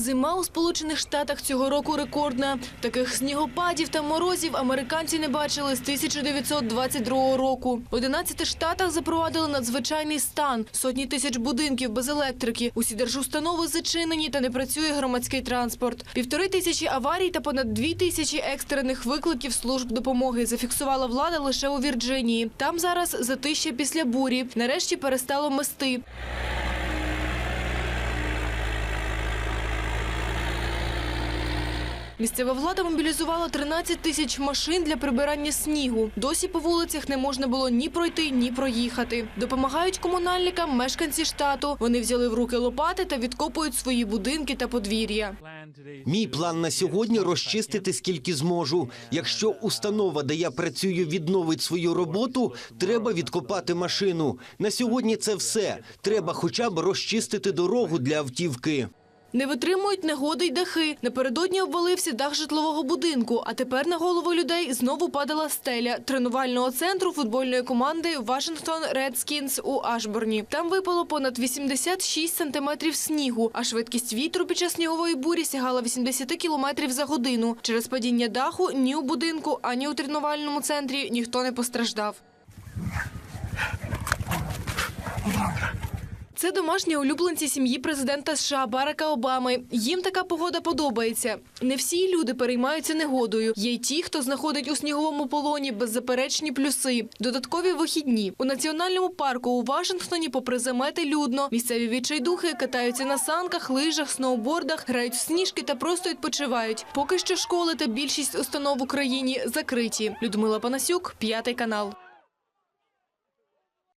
Зима у Сполучених Штатах цього року рекордна. Таких снігопадів та морозів американці не бачили з 1922 року. В 11 штатах запровадили надзвичайний стан. Сотні тисяч будинків без електрики. Усі держустанови зачинені та не працює громадський транспорт. Півтори тисячі аварій та понад дві тисячі екстрених викликів служб допомоги зафіксувала влада лише у Вірджинії. Там зараз затища після бурі. Нарешті перестало мести. Місцева влада мобілізувала 13 тисяч машин для прибирання снігу. Досі по вулицях не можна було ні пройти, ні проїхати. Допомагають комунальникам мешканці штату. Вони взяли в руки лопати та відкопують свої будинки та подвір'я. Мій план на сьогодні розчистити скільки зможу. Якщо установа, де я працюю, відновить свою роботу, треба відкопати машину. На сьогодні це все. Треба хоча б розчистити дорогу для автівки. Не витримують негоди й дахи. Напередодні обвалився дах житлового будинку, а тепер на голову людей знову падала стеля тренувального центру футбольної команди Вашингтон Редскінс у Ашборні. Там випало понад 86 сантиметрів снігу, а швидкість вітру під час снігової бурі сягала 80 кілометрів за годину. Через падіння даху ні у будинку, ані у тренувальному центрі ніхто не постраждав. Це домашні улюбленці сім'ї президента США Барака Обами. Їм така погода подобається. Не всі люди переймаються негодою. Є й ті, хто знаходить у сніговому полоні беззаперечні плюси. Додаткові вихідні у національному парку у Вашингтоні, попри замети, людно. Місцеві відчайдухи катаються на санках, лижах, сноубордах, грають в сніжки та просто відпочивають. Поки що школи та більшість установ в Україні закриті. Людмила Панасюк, п'ятий канал.